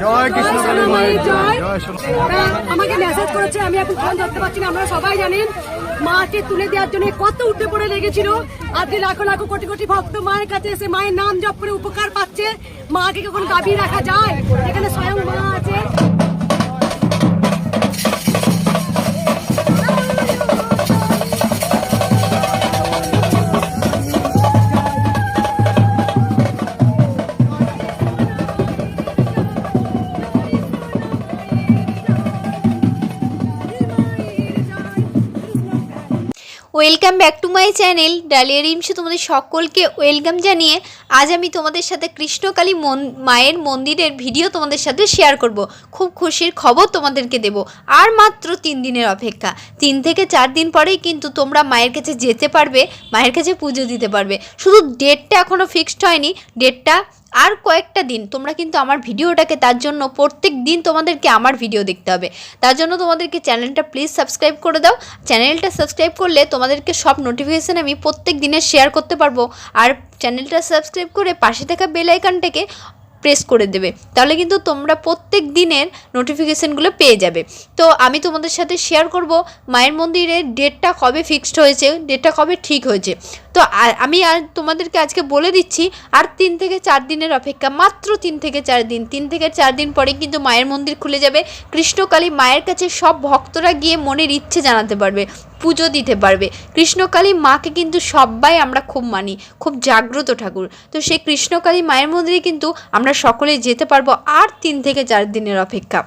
জয় কৃষ্ণ আমাকে মেসেজ করেছে আমি এখন ফোন ধরতে পারছি না। আমরা সবাই জানেন মাকে তুলে দেওয়ার জন্য কত উঠে পড়ে লেগেছিল। আজকে লাখো লাখো কোটি কোটি ভক্ত মায়ের কাছে এসে মায়ের নাম জপ করে উপকার পাচ্ছে। মাকে কখন দাবি রাখা যায় এখানে স্বয়ং welcome back to my channel Dalia রিমসে তোমাদের সকলকে ওয়েলকাম জানিয়ে আজ আমি তোমাদের সাথে কৃষ্ণকালী মন- মায়ের মন্দিরের ভিডিও তোমাদের সাথে শেয়ার করব। খুব খুশির খবর তোমাদেরকে দেব। আর মাত্র তিন দিনের অপেক্ষা। তিন থেকে চার দিন পরেই কিন্তু তোমরা মায়ের কাছে যেতে পারবে, মায়ের কাছে পুজো দিতে পারবে। শুধু ডেটটা এখনও ফিক্সড হয়নি। ডেটটা আর কয়েকটা দিন, তোমরা কিন্তু আমার ভিডিওটাকে তার জন্য প্রত্যেক দিন তোমাদেরকে আমার ভিডিও দেখতে হবে। তার জন্য তোমাদেরকে চ্যানেলটা প্লিজ সাবস্ক্রাইব করে দাও। চ্যানেলটা সাবস্ক্রাইব করলে তোমাদেরকে সব নোটিফিকেশান আমি প্রত্যেক দিনে শেয়ার করতে পারব। আর চ্যানেলটা সাবস্ক্রাইব করে পাশে থাকা বেল আইকনটাকে প্রেস করে দেবে। তাহলে কিন্তু তোমরা প্রত্যেক দিনের নোটিফিকেশানগুলো পেয়ে যাবে। তো আমি তোমাদের সাথে শেয়ার করব, মায়ের মন্দিরের ডেটটা কবে ফিক্সড হয়েছে ডেটটা কবে ঠিক হয়েছে। তো আমি আর তোমাদেরকে আজকে বলে দিচ্ছি, আর তিন থেকে চার দিনের অপেক্ষা, মাত্র তিন থেকে চার দিন। তিন থেকে চার দিন পরে কিন্তু মায়ের মন্দির খুলে যাবে। কৃষ্ণকালী মায়ের কাছে সব ভক্তরা গিয়ে মনের ইচ্ছে জানাতে পারবে, পুজো দিতে পারবে। কৃষ্ণকালী মাকে কিন্তু সবাই আমরা খুব মানি, খুব জাগ্রত ঠাকুর। তো সেই কৃষ্ণকালী মায়ের মন্দিরে কিন্তু আমরা সকলে যেতে পারব আর তিন থেকে চার দিনের অপেক্ষা।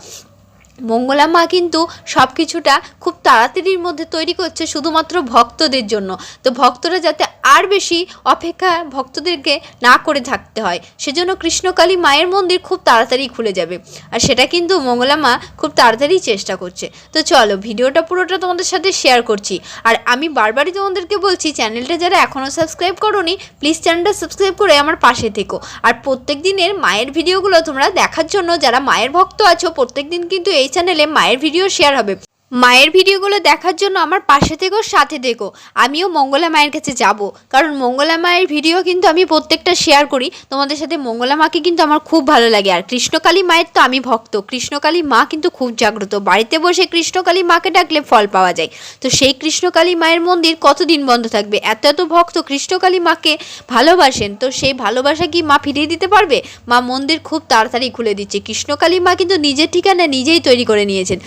মঙ্গলা মা কিন্তু সব কিছুটা খুব তাড়াতাড়ির মধ্যে তৈরি করছে শুধুমাত্র ভক্তদের জন্য। তো ভক্তরা যাতে আর বেশি অপেক্ষা ভক্তদেরকে না করে থাকতে হয়। সেজন্য কৃষ্ণকালী মায়ের মন্দির খুব তাড়াতাড়ি খুলে যাবে। আর সেটা কিন্তু মঙ্গলা মা খুব তাড়াতাড়ি চেষ্টা করছে। তো চলো, ভিডিওটা পুরোটা তোমাদের সাথে শেয়ার করছি। আর আমি বারবারই তোমাদেরকে বলছি চ্যানেলটা যারা এখনও সাবস্ক্রাইব করোনি প্লিজ চ্যানেলটা সাবস্ক্রাইব করে আমার পাশে থেকো। আর প্রত্যেক দিনের মায়ের ভিডিওগুলো তোমরা দেখার জন্য, যারা মায়ের ভক্ত আছো প্রত্যেক দিন কিন্তু এই চ্যানেলে মায়ের ভিডিও শেয়ার হবে। মায়ের ভিডিওগুলো দেখার জন্য আমার পাশে থেকো, সাথে থেকো। আমিও মঙ্গলা মায়ের কাছে যাব। কারণ মঙ্গলা মায়ের ভিডিও কিন্তু আমি প্রত্যেকটা শেয়ার করি। তোমাদের সাথে মঙ্গলা মাকে কিন্তু আমার খুব ভালো লাগে। আর কৃষ্ণকালী মায়ের তো আমি ভক্ত। কৃষ্ণকালী মা কিন্তু খুব জাগ্রত। বাড়িতে বসে কৃষ্ণকালী মাকে ডাকলে ফল পাওয়া যায়। তো সেই কৃষ্ণকালী মায়ের মন্দির কতদিন বন্ধ থাকবে? এত এত ভক্ত কৃষ্ণকালী মাকে ভালোবাসেন। তো সেই ভালোবাসা কি মা ফিরিয়ে দিতে পারবে? মা মন্দির খুব তাড়াতাড়ি খুলে দিচ্ছে। কৃষ্ণকালী মা কিন্তু নিজের ঠিকানা নিজেই তৈরি করে নিয়েছেন।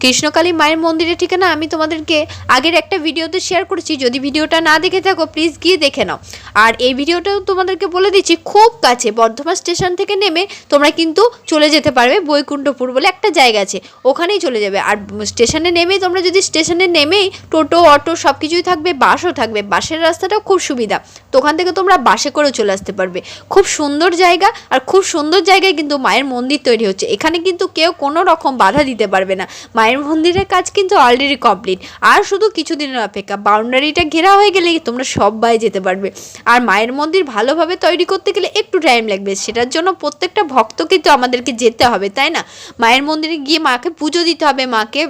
কৃষ্ণকালী মায়ের মন্দিরের ঠিকানা আমি তোমাদেরকে আগের একটা ভিডিওতে শেয়ার করেছি। যদি ভিডিওটা না দেখে থাকো প্লিজ গিয়ে দেখে নাও। আর এই ভিডিওটাও তোমাদেরকে বলে দিচ্ছি, খুব কাছে, বর্ধমান স্টেশন থেকে নেমে তোমরা কিন্তু চলে যেতে পারবে বৈকুণ্ঠপুর বলে একটা জায়গা আছে। ওখানেই চলে যাবে। আর স্টেশনে নেমেই তোমরা যদি স্টেশনে নেমেই টোটো, অটো সব কিছুই থাকবে বাসও থাকবে। বাসের রাস্তাটাও খুব সুবিধা। তো ওখান থেকে তোমরা বাসে করেও চলে আসতে পারবে। খুব সুন্দর জায়গা আর খুব সুন্দর জায়গায় কিন্তু মায়ের মন্দির তৈরি হচ্ছে। এখানে কিন্তু কেউ কোনো রকম বাধা দিতে পারবে না। মায়ের মন্দিরের কাজ কিন্তু অলরেডি কমপ্লিট আর শুধু কিছুদিনের অপেক্ষা বাউন্ডারিটা ঘেরা হয়ে গেলে তোমরা সবাই যেতে পারবে। আর মায়ের মন্দির ভালোভাবে তৈরি করতে গেলে একটু টাইম লাগবে। সেটার জন্য প্রত্যেকটা ভক্তকে তো আমাদেরকে যেতে হবে, তাই না? মায়ের মন্দিরে গিয়ে মাকে পুজো দিতে হবে, মাকে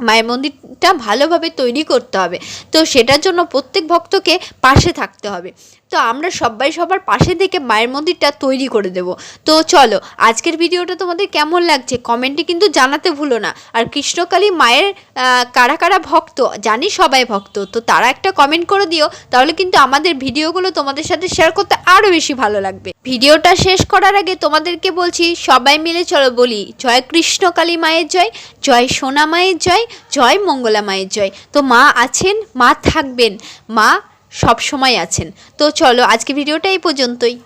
মায়ের মন্দিরটা ভালোভাবে তৈরি করতে হবে। তো সেটার জন্য প্রত্যেক ভক্তকে পাশে থাকতে হবে। তো আমরা সবাই সবার পাশে থেকে মায়ের মন্দিরটা তৈরি করে দেব। তো চলো, আজকের ভিডিওটা তোমাদের কেমন লাগছে কমেন্টে কিন্তু জানাতে ভুলো না। আর কৃষ্ণকালী মায়ের কারা কারা ভক্ত, জানি সবাই ভক্ত, তো তারা একটা কমেন্ট করে দিও, তাহলে কিন্তু আমাদের ভিডিওগুলো তোমাদের সাথে শেয়ার করতে আরও বেশি ভালো লাগবে। ভিডিওটা শেষ করার আগে তোমাদেরকে বলছি, সবাই মিলে চলো বলি, জয় কৃষ্ণ কালী মায়ের জয় জয় সোনা মায়ের জয় জয় মঙ্গলা মায়ের জয়। তো মা আছেন, মা থাকবেন, মা সব সময় আছেন। তো চলো আজকে ভিডিওটা এই পর্যন্তই।